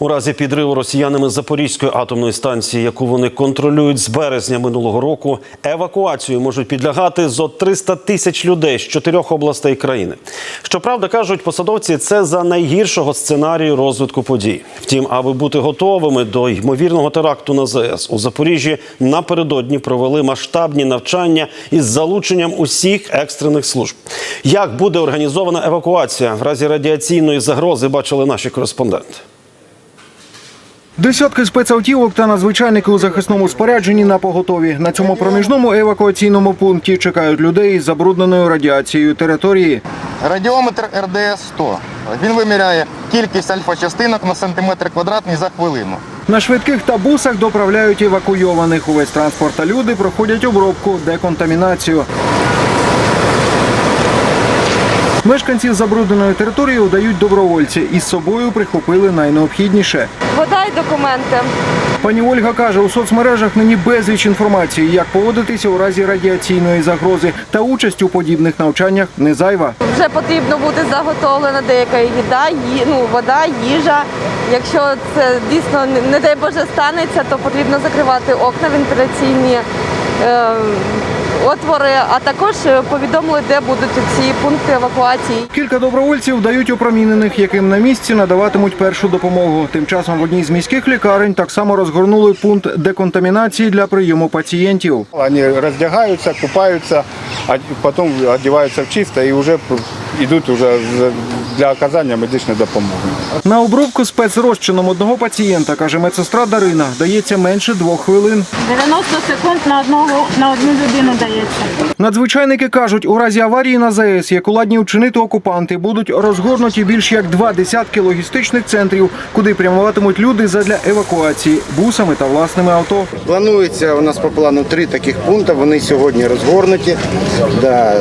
У разі підриву росіянами Запорізької атомної станції, яку вони контролюють з березня минулого року, евакуацію можуть підлягати зо 300 тисяч людей з чотирьох областей країни. Щоправда, кажуть посадовці, це за найгіршого сценарію розвитку подій. Втім, аби бути готовими до ймовірного теракту на ЗС у Запоріжжі напередодні провели масштабні навчання із залученням усіх екстрених служб. Як буде організована евакуація в разі радіаційної загрози, бачили наші кореспонденти. Десятки спецавтівок та надзвичайники у захисному спорядженні на поготові. На цьому проміжному евакуаційному пункті чекають людей із забрудненою радіацією території. Радіометр РДС-100. Він виміряє кількість альфа-частинок на сантиметр квадратний за хвилину. На швидких та бусах доправляють евакуйованих. Увесь транспорт та люди проходять обробку, деконтамінацію. Мешканців забрудненої території удають добровольці і з собою прихопили найнеобхідніше. Вода й документи. Пані Ольга каже, у соцмережах нині безліч інформації, як поводитися у разі радіаційної загрози, та участь у подібних навчаннях не зайва. Вже потрібно буде заготовлена деяка їда, ї, ну, вода, їжа. Якщо це дійсно не- не дай Боже станеться, то потрібно закривати окна вентиляційні. Е, Отвори, а також е, повідомили, де будуть ці пункти евакуації. Кілька добровольців дають опромінених, яким на місці надаватимуть першу допомогу. Тим часом в одній з міських лікарень так само розгорнули пункт деконтамінації для прийому пацієнтів. Вони роздягаються, купаються, а потом одягаються в чисто і уже идут уже для оказания медичної допомоги. На обробку спецрозчином одного пацієнта, каже медсестра Дарина, дається менше двох хвилин. 90 секунд на одного на одну людину дається. Надзвичайники кажуть, у разі аварії на ЗАЕС, яку ладні вчинити окупанти, будуть розгорнуті більш як два десятки логістичних центрів, куди прямуватимуть люди задля евакуації бусами та власними авто. Планується у нас по плану три таких пункти. Вони сьогодні розгорнуті. Да.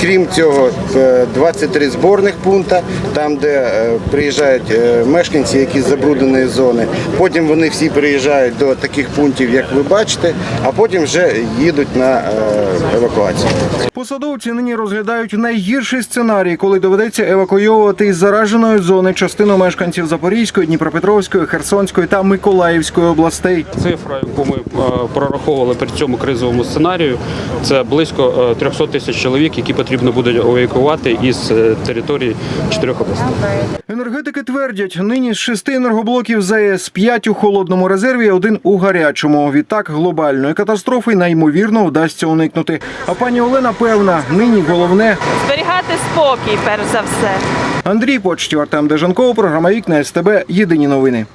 Крім цього, е, 23 зборних пункти, там, де е, приїжджають е, мешканці, які з забрудненої зони. Потім вони всі приїжджають до таких пунктів, як ви бачите, а потім вже їдуть на е, евакуацію. Посадовці нині розглядають найгірший сценарій, коли доведеться евакуйовувати із зараженої зони частину мешканців Запорізької, Дніпропетровської, Херсонської та Миколаївської областей. Цифра, яку ми прораховували при цьому кризовому сценарію, це близько е, 300 тисяч чоловік, які потрібно буде евакуювати із е, території чотирьох областей. Енергетики твердять, нині з шести енергоблоків ЗАЕС п'ять у холодному резерві, один у гарячому. Відтак глобальної катастрофи наймовірно вдасться уникнути. А пані Олена певна, нині головне зберігати спокій, перш за все. Андрій Почтів, Артем Дежанков, програма Вікна СТБ. Єдині новини.